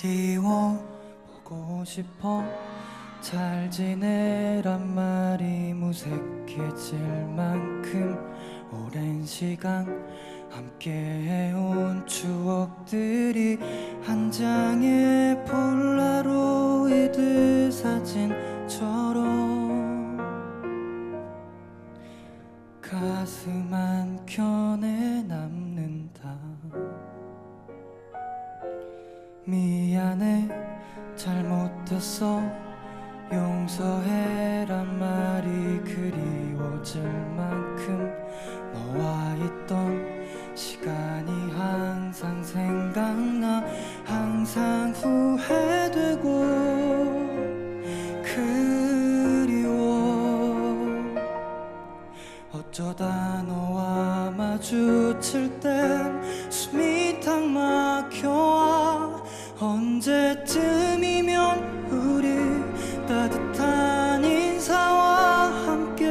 그리워 보고 싶어. 잘 지내란 말이 무색해질 만큼 오랜 시간 함께 해온 추억들이 한 장의 폴라로이드 사진처럼 가슴 한켠에 남는다 미안해. 잘못했어. 용서해란 말이 그리워질 만큼 너와 있던 시간이 항상 생각나 항상 후회되고 그리워. 어쩌다 너와 마주칠 땐 숨이 탁 막혀와 언제쯤이면 우리 따뜻한 인사와 함께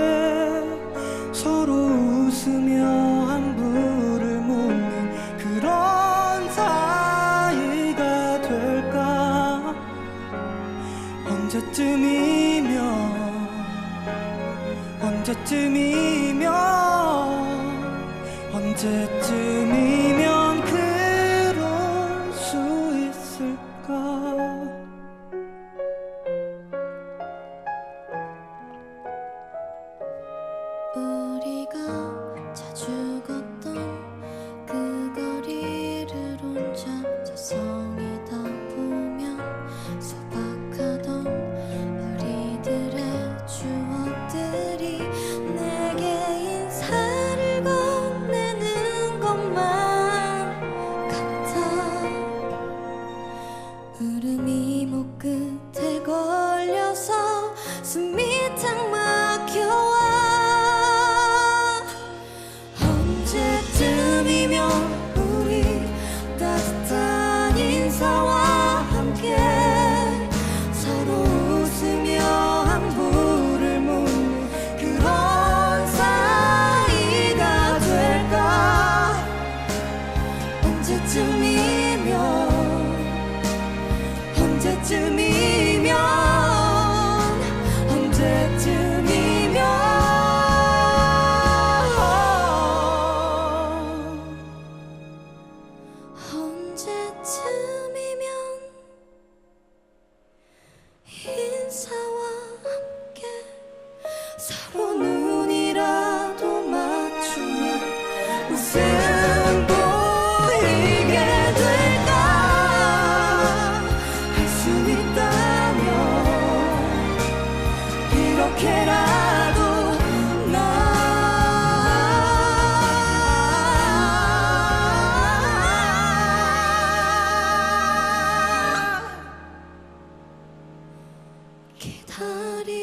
서로 웃으며 안부를 묻는 그런 사이가 될까? 언제쯤이면 언제쯤이면 언제쯤이면 울음이 목 끝에 걸려서 숨이 탁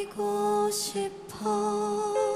나 기다리고 싶어